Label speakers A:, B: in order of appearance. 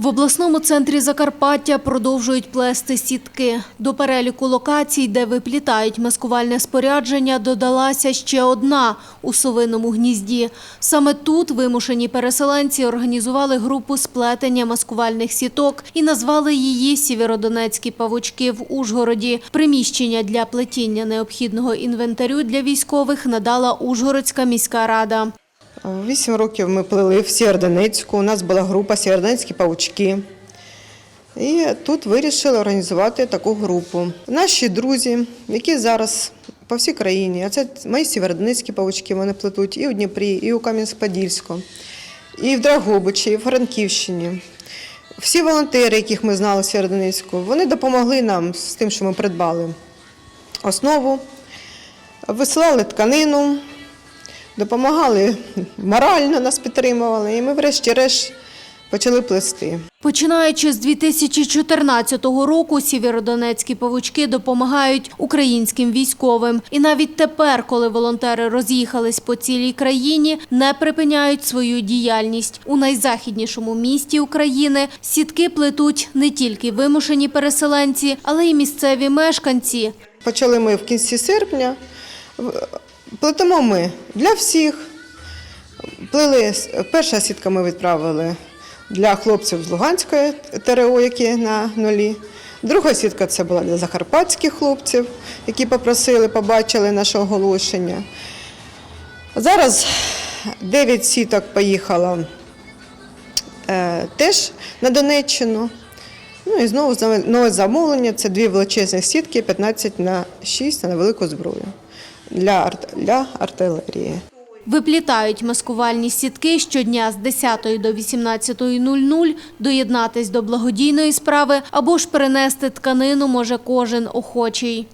A: В обласному центрі Закарпаття продовжують плести сітки. До переліку локацій, де виплітають маскувальне спорядження, додалася ще одна у совиному гнізді. Саме тут вимушені переселенці організували групу сплетення маскувальних сіток і назвали її Сєвєродонецькі павучки в Ужгороді. Приміщення для плетіння необхідного інвентарю для військових надала Ужгородська міська рада.
B: Вісім років ми плели в Сєвєродонецьку. У нас була група Сєвєродонецькі павучки. І тут вирішили організувати таку групу. Наші друзі, які зараз по всій країні, а це мої сєвєродонецькі павучки, вони плетуть і у Дніпрі, і у Кам'янськ-Подільську, і в Драгобичі, і в Франківщині. Всі волонтери, яких ми знали в Сєвєродонецьку, вони допомогли нам з тим, що ми придбали основу, висилали тканину, допомагали морально нас підтримували, і ми, врешті-решт, почали плести.
A: Починаючи з 2014 року, сєвєродонецькі павучки допомагають українським військовим. І навіть тепер, коли волонтери роз'їхались по цілій країні, не припиняють свою діяльність. У найзахіднішому місті України сітки плетуть не тільки вимушені переселенці, але й місцеві мешканці.
B: Почали ми в кінці серпня. Плетемо ми для всіх. Плели, перша сітка ми відправили для хлопців з Луганської ТРО, які на нулі. Друга сітка це була для закарпатських хлопців, які попросили, побачили наше оголошення. Зараз 9 сіток поїхало е, теж на Донеччину. Ну і знову- нове замовлення це дві величезні сітки 15 на 6 на велику зброю для, для артилерії.
A: Виплітають маскувальні сітки щодня з 10 до 18.00. Доєднатись до благодійної справи або ж перенести тканину може кожен охочий.